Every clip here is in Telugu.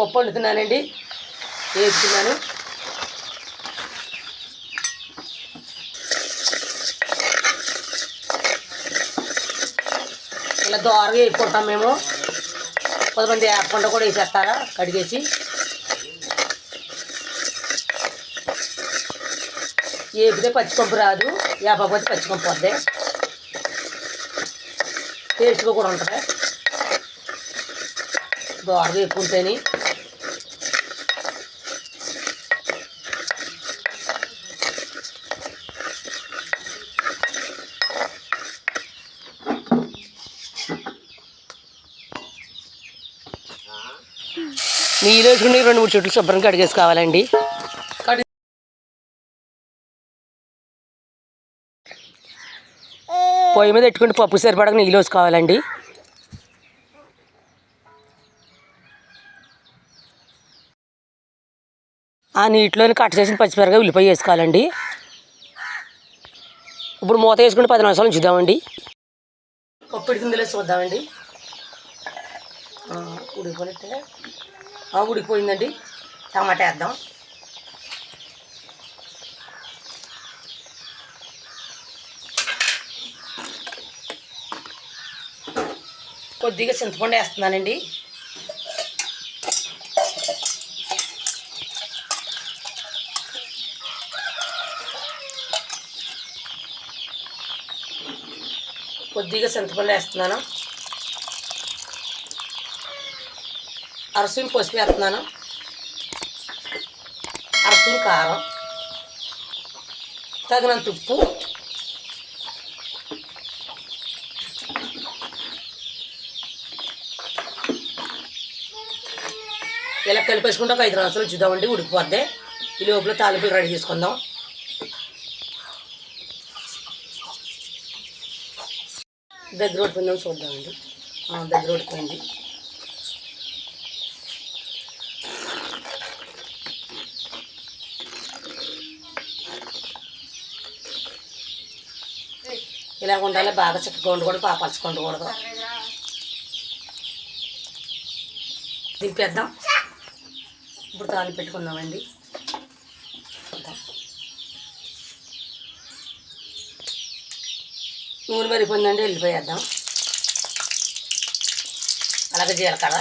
పప్పు వండుతున్నానండి. వేస్తున్నాను. ఇలా దోరగా వేసుకుంటాం మేము. కొంతమంది వేపకుండా కూడా వేసేస్తారా? కడిగేసి. వేపితే పచ్చికొంపు రాదు. వేపకపోతే పచ్చిపంపు వద్దే. టేస్ట్గా కూడా ఉంటుంది. దోరగా వేపుకుంటేని. నీళ్ళు వేసుకుని రెండు మూడు చెట్లు శుభ్రంగా కడిగేసి కావాలండి పొయ్యి మీద పెట్టుకుంటే పప్పు సరిపడక నీళ్ళు వేసుకోవాలండి ఆ నీటిలోని కట్ చేసిన పచ్చిమిరగా ఉల్లిపాయ వేసుకోవాలండి. ఇప్పుడు మూత వేసుకుంటే పది నిమిషాలు ఉంచుదామండి. పప్పు ఉడికిందిలే చూద్దామండి. ఉడిపోయినట్టే ఉడికిపోయిందండి టమాటా వేద్దాం. కొద్దిగా చింతపండు వేస్తున్నానండి. కొద్దిగా చింతపండు వేస్తున్నాను. అరసుని పసుపు వేస్తున్నాను అరసుని కారం తగినంత ఉప్పు ఇలా కలిపేసుకుంటే ఒక ఐదు నిమిషాలు చూద్దామండి ఉడికిపోద్ది. ఈ లోపల తాలింపులు రెడీ చేసుకుందాం. దగ్గర ఉడిపోయిందని చూద్దామండి. దగ్గర ఉడిపోయింది ఇలా ఉండాలి బాగా చిక్కగా ఉండకూడదు బాగా పలుచుకుండకూడదు దింపేద్దాం. ఇప్పుడు తాలి పెట్టుకుందామండి. నూనె మరిపోయిందండి వెళ్ళిపోయేద్దాం. అలాగే జీలకర్ర.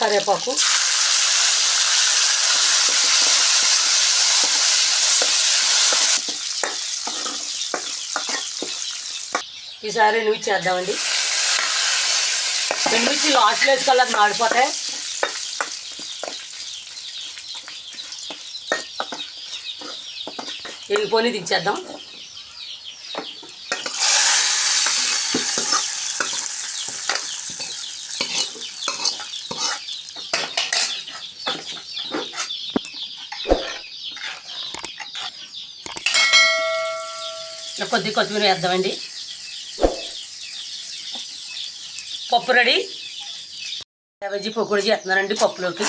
కరివేపాకు. ఈసారి నువ్వు చేద్దామండి ఎండుమిర్చి లాస్ట్లో వేసుకోవాలి అది మాడిపోతాయి. ఎగిపోని దించేద్దాం. కొద్ది కొత్తిమీర వేద్దామండి. పప్పు రెడీ? వెజ్జి పకోడీ చేస్తున్నానండి పప్పులోకి.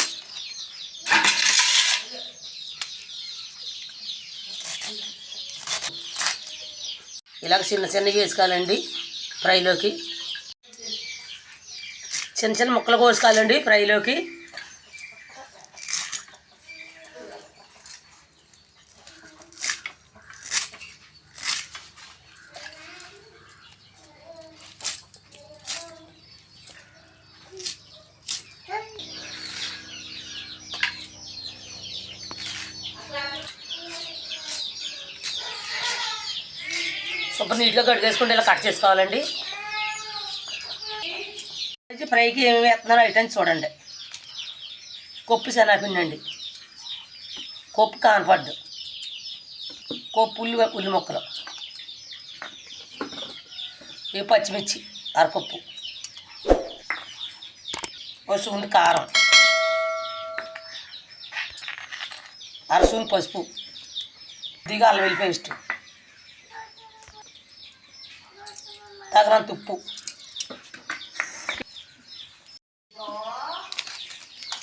ఇలాగ చిన్న చిన్నవి వేసుకోవాలండి ఫ్రైలోకి. చిన్న చిన్న ముక్కలు కోసుకోవాలండి ఫ్రైలోకి. సూపర్ నీట్గా కడిగేసుకుంటే ఇలా కట్ చేసుకోవాలండి. ఫ్రైకి ఏమి వేస్తున్నారో ఐటమ్స్ చూడండి. కొప్పు శనగపిండి అండి కొప్పు కానపడ్డు. కొప్పు ఉల్లి ఉల్లి మొక్కలు. ఇవి పచ్చిమిర్చి అరకొప్పు. ఒక కారం. అరసూని పసుపు. దిగాల అల్లం వెల్లి పేస్ట్. తగరం తుప్పు.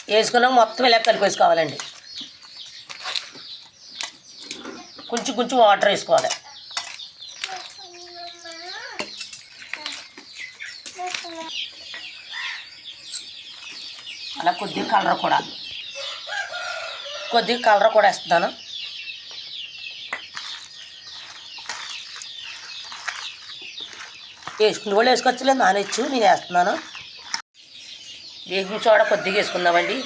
వేసుకున్నాం మొత్తం ఇలా కలిపేసుకోవాలండి. కొంచెం కొంచెం వాటర్ వేసుకోవాలి. అలా కొద్దిగా కలర్ కూడా. కొద్దిగా కలర్ కూడా వేస్తున్నాను. వేసుకుని వాళ్ళు వేసుకోవచ్చులేదు నానొచ్చు నేను వేస్తున్నాను. బేకింగ్ సోడా కొద్దిగా వేసుకుందామండి.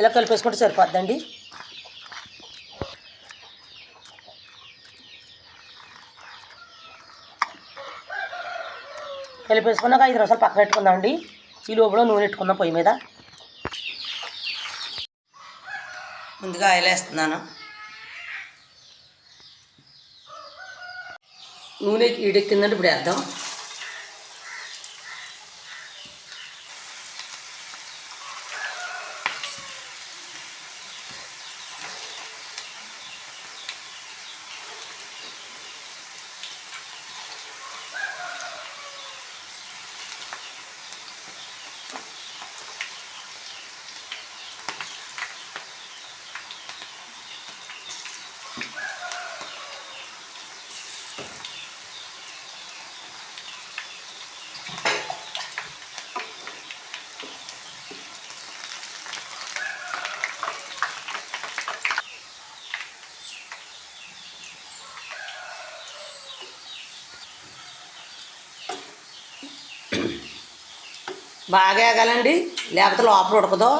ఇలా కలిపేసుకుంటే సరిపోద్దండి. కలిపేసుకున్నాక ఐదు నిమిషాలు పక్కన పెట్టుకుందామండి. ఈ లోపల నూనె పెట్టుకుందాం పొయ్యి మీద. ముందుగా ఆయిల్ వేస్తున్నాను నూనె ఈడెక్కిందంటే ఇప్పుడు వేద్దాం. బాగా ఎగాలండి లేకపోతే లోపల ఉడకదో.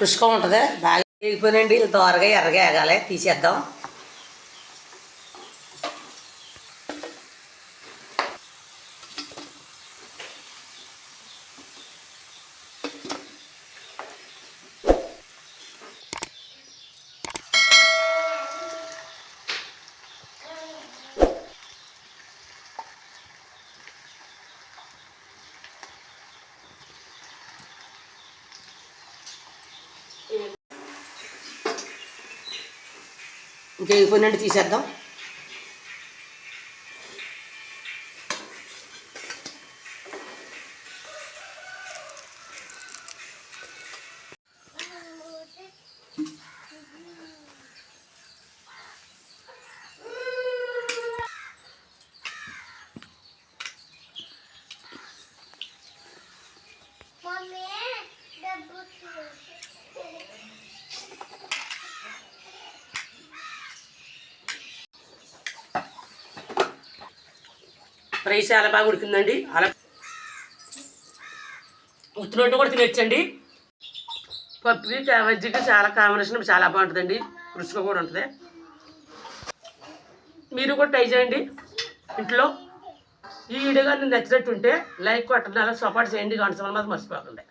రుచిగా ఉంటుంది. బాగా వేగిపోయినండి త్వరగా ఎర్రగా ఎగాలి తీసేద్దాం. ఇంకా వేగిపోయినట్టు తీసేద్దాం. Mami, డబ్బు ఫ్రై చాలా బాగా ఉడికిందండి. అలా ఉత్తినట్టు కూడా తినచ్చండి. పప్పుకి వెజ్జికి చాలా కాంబినేషన్ చాలా బాగుంటుందండి. రుచిగా కూడా ఉంటుంది. మీరు కూడా ట్రై చేయండి. ఇంట్లో ఈ వీడియో కానీ నచ్చినట్టుంటే లైక్ కొట్టడం అలా సపోర్ట్ చేయండి. గంట సమయం మర్చిపోకండి.